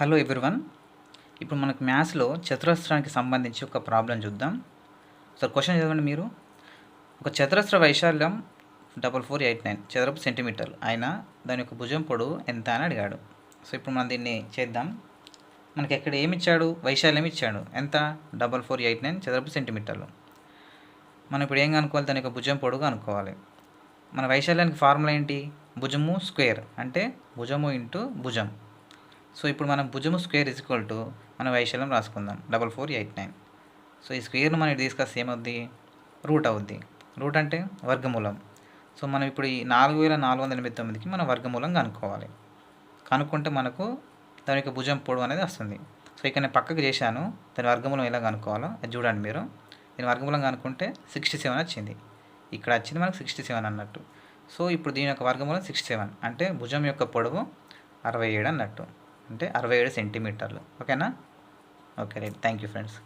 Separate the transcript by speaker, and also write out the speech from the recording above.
Speaker 1: Hello everyone ఇప్పుడు మనకు మ్యాథ్స్లో చతురస్రానికి సంబంధించి ఒక ప్రాబ్లం చూద్దాం. సార్ క్వశ్చన్ చదవండి మీరు. ఒక చతురస్ర వైశాల్యం డబల్ ఫోర్ ఎయిట్ నైన్ చదరపు సెంటీమీటర్లు అయినా దాని యొక్క భుజం పొడవు ఎంత అని అడిగాడు. సో ఇప్పుడు మనం దీన్ని చేద్దాం. మనకి ఎక్కడ ఏమి ఇచ్చాడు? వైశాల్యం ఇచ్చాడు. ఎంత? డబల్ ఫోర్ ఎయిట్ నైన్ చదరపు సెంటీమీటర్లు. మనం ఇప్పుడు ఏం కనుక్కోవాలి? దాని యొక్క భుజం పొడుగు అనుకోవాలి. మన వైశాల్యానికి ఫార్ములా ఏంటి? భుజము స్క్వేర్ అంటే భుజము ఇంటూ భుజం. సో ఇప్పుడు మనం భుజము స్క్వేర్ ఇజ్ ఈక్వల్ టు మన వైశాల్యం రాసుకుందాం. Double four eight nine so ఈ స్క్వేర్ను మనం తీసుకొస్తే ఏమవుద్ది? రూట్ అవుద్ది. రూట్ అంటే వర్గమూలం. సో మనం ఇప్పుడు ఈ నాలుగు వేల నాలుగు వందల ఎనభై తొమ్మిదికి మనం వర్గమూలం కనుక్కోవాలి. కనుక్కుంటే మనకు దాని యొక్క భుజం పొడవు అనేది వస్తుంది. సో ఇక్కడ నేను పక్కకు చేశాను. దాని వర్గమూలం ఎలా కనుక్కోవాలో? అది చూడండి మీరు. దీని వర్గమూలం కనుక్కుంటే సిక్స్టీ సెవెన్ వచ్చింది. ఇక్కడ వచ్చింది మనకు సిక్స్టీ సెవెన్ అన్నట్టు. సో ఇప్పుడు దీని యొక్క వర్గమూలం సిక్స్టీ సెవెన్ అంటే భుజం యొక్క పొడవు అరవై ఏడు అన్నట్టు. అంటే అరవై ఏడు సెంటీమీటర్లు. ఓకేనా? Okay right. Thank you friends.